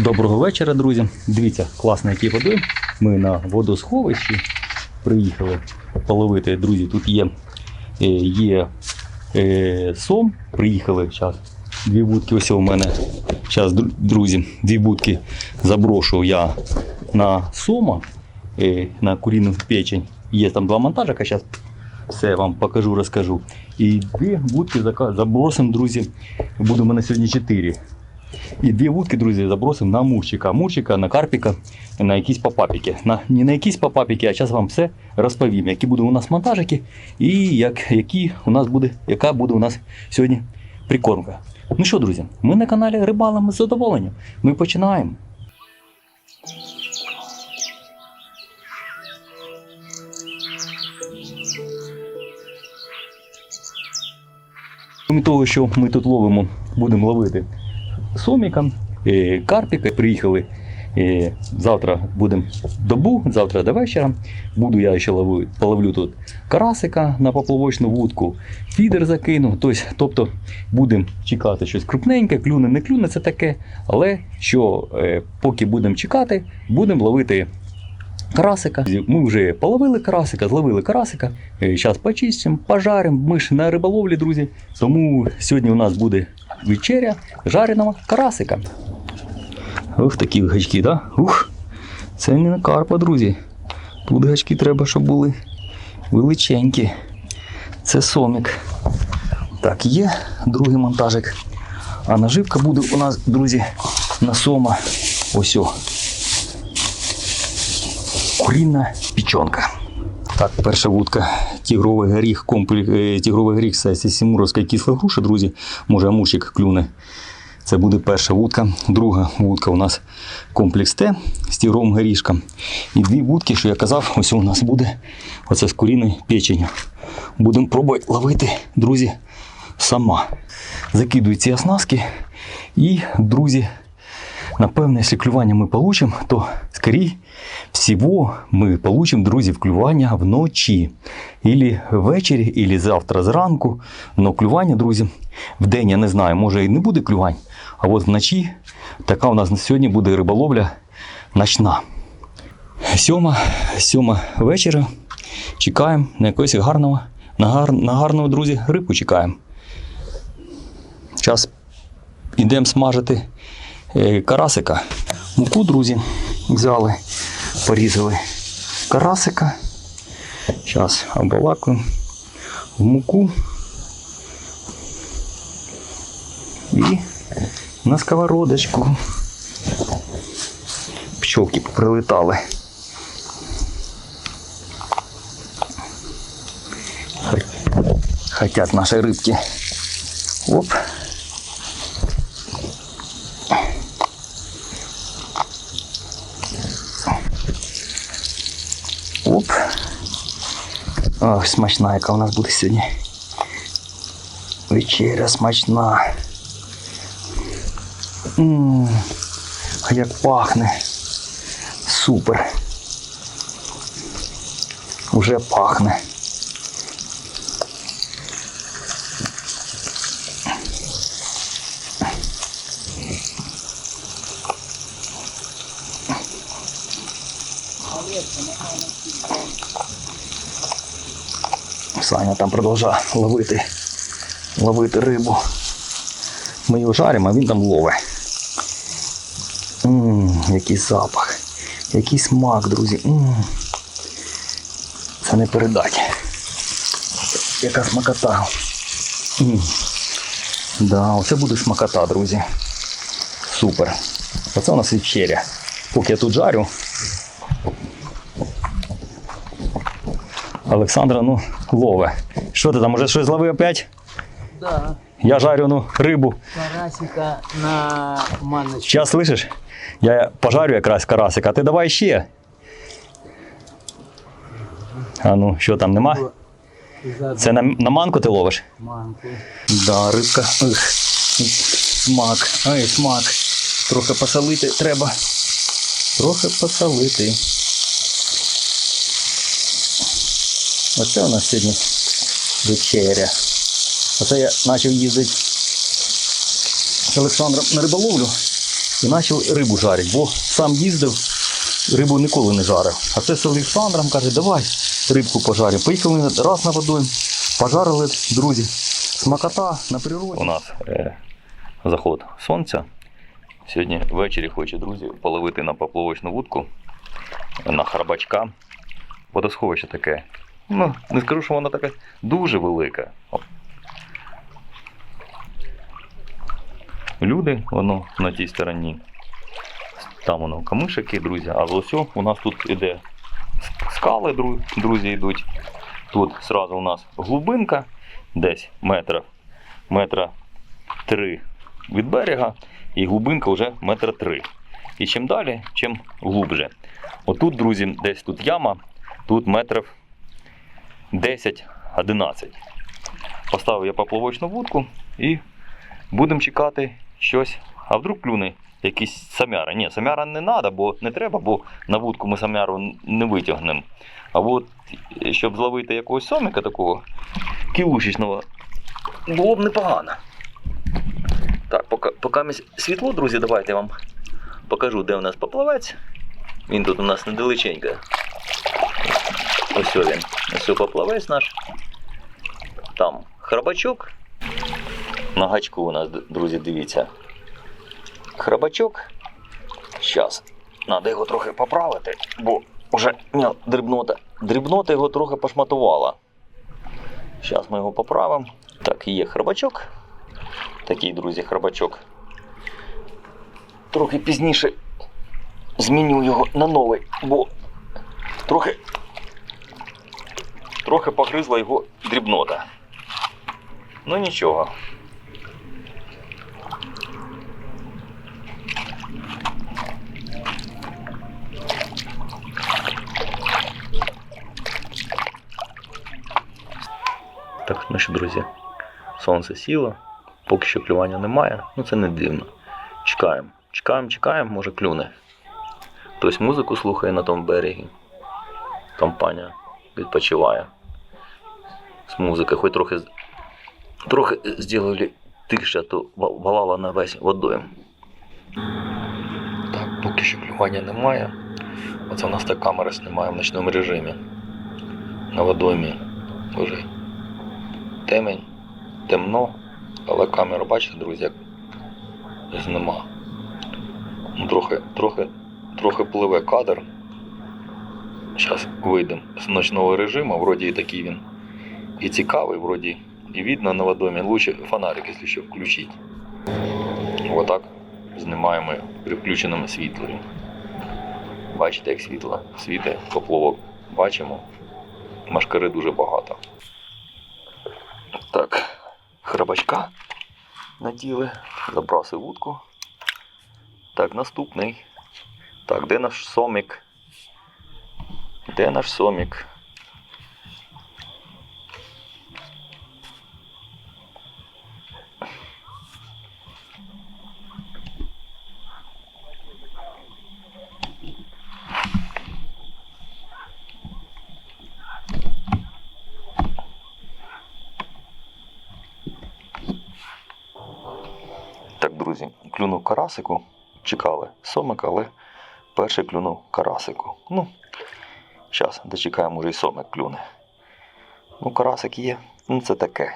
Доброго вечора, друзі. Дивіться, класно, які води. Ми на водосховищі приїхали половити. Друзі, тут є, е, є е, сом. Приїхали зараз. Дві будки. Ось у мене. Зараз, друзі, дві будки заброшу я на сома, е, на куріну печень. Є там два монтажика, зараз все вам покажу, розкажу. І дві будки забросимо, друзі. Буде у мене сьогодні чотири. І дві вудки, друзі, забросимо на мурчика. Мурчика, на карпіка, на якісь попапіки. На, не на якісь попапіки, а зараз вам все розповім, які будуть у нас монтажики і як, які у нас буде, яка буде у нас сьогодні прикормка. Ну що, друзі, ми на каналі Рибалами з задоволенням. Ми починаємо. Крім того, що ми тут ловимо, будемо ловити соміка, е, карпіка. Приїхали. е, Завтра будемо добу, завтра до вечора. Буду я ще ловити, половлю тут карасика на поплавочну вудку, фідер закину. Тобто, будемо чекати щось крупненьке, клюне, не клюне, це таке. Але що е, поки будемо чекати, будемо ловити карасика. Ми вже половили карасика, зловили карасика. Зараз почистимо, пожаримо. Ми ж на риболовлі, друзі. Тому сьогодні у нас буде вечеря жареного карасика. Ох, такі гачки, да? Ух, це не на карпа, друзі. Тут гачки треба, щоб були величенькі. Це сомік. Так, є другий монтажик. А наживка буде у нас, друзі, на сома. Ось о. Курінна печонка. Так, перша вудка тігровий горіх, комплекс, тігровий горіх сімуровська кисла груша, друзі. Може, амурчик клюне. Це буде перша вудка. Друга вудка у нас комплекс Т з тігровим горішком. І дві вудки, що я казав, ось у нас буде оце з куріною печенью. Будемо пробувати ловити, друзі, сама. Закидую ці оснастки. І, друзі, Напевно, якщо клювання ми получимо, то скоріше всього ми получимо, друзі, клювання вночі. Ілі ввечері, ілі завтра зранку. Но клювання, друзі, в день я не знаю, може і не буде клювань, а от вночі така у нас на сьогодні буде риболовля ночна. Сьома, сьома вечора. Чекаємо на якогось гарного, на, гар, на гарного, друзі, рибку чекаємо. Зараз йдемо смажити карасика. Муку, друзі, взяли, порізали карасика. Зараз обалакуємо в муку. І на сковородочку. Пчолки прилетали. Хотят наші рибки. Оп. Оп. Ох, смачна, яка у нас буде сьогодні. Вечеря смачна. М, А як пахне. Супер. Уже пахне. Саня там продовжує ловити, ловити рибу. Ми його жаримо, а він там ловить. Ммм, який запах, який смак, друзі. М. Це не передать. Яка смакота. М. Да, оце буде смакота, друзі. Супер. Оце у нас вечеря. Поки я тут жарю. Олександра, ну, лове. Що ти там, уже щось зловив опять? Да, Я жарю ну, рибу. карасика на маночку. Сейчас слышиш? Я пожарю якраз карасика, а ти давай ще. А ну, що там нема? Це на, на манку ти ловиш? манку. Да, рибка. Ух, смак. Ай, смак. Трохи посолити треба. Трохи посолити. Оце у нас сьогодні вечеря. Оце я почав їздити з Олександром на риболовлю. і почав рибу жарити, бо сам їздив, рибу ніколи не жарив. А це з Олександром каже, давай рибку пожаримо. Поїхали раз на водою, пожарили, друзі. Смакота на природі. У нас е, заход сонця. Сьогодні ввечері хочу, друзі, половити на поплавочну вудку на харбачка. Водосховище таке. Ну, не скажу, що воно таке дуже велике. Люди, воно на тій стороні. Там воно камишики, друзі, а ось у нас тут іде скали, друзі, йдуть. Тут зразу у нас глибинка, десь метра, метра три від берега, і глибинка вже метра три. І чим далі, чим глубже. Отут, друзі, десь тут яма, тут метрів 10-11. Поставив я поплавочну вудку і будемо чекати щось. А вдруг клюне якісь самяри. Ні, самяра не треба, бо не треба, бо на вудку ми самяру не витягнемо. А от щоб зловити якогось сомика такого кілушечного, було б непогано. Так, поки, поки ми світло, друзі, давайте я вам покажу, де у нас поплавець. Він тут у нас недалеченько. Ось він. Ось поплавець наш. Там храбачок. На гачку у нас, друзі, дивіться. Храбачок. Зараз. Треба його трохи поправити, бо вже дрібнота. Дрібнота його трохи пошматувала. Зараз ми його поправимо. Так, є храбачок. Такий, друзі, храбачок. Трохи пізніше зміню його на новий, бо трохи, трохи погризла його дрібнота. Ну нічого. Так, ну що, друзі, сонце сіло, поки що клювання немає, ну це не дивно. Чекаємо, чекаємо, чекаємо, може клюне. Хтось музику слухає на тому берегі. Компанія відпочиває з музики, хоч трохи, трохи зробили тише, то валала на весь водою. Так, поки що клювання немає. Оце у нас так камера знімає в ночному режимі. На водоймі. Боже. Темень, темно, але камера, бачите, друзі, як знима. Ну, трохи, трохи, трохи пливе кадр. Зараз вийдемо з ночного режиму, вроді і такий він і цікавий, вроді і видно на водомі. Лучше фонарик, якщо що, включити. Отак знімаємо при включеному світлі. Бачите, як світло світить, поплавок. Бачимо. Машкари дуже багато. Так, храбачка наділи, забросив вудку. Так, наступний. Так, де наш сомік? Де наш сомік? Так, друзі, клюнув карасику. Чекали сомик, але перший клюнув карасику. Ну, зараз дочекаємо, може і сомик клюне. Ну, карасик є, ну це таке.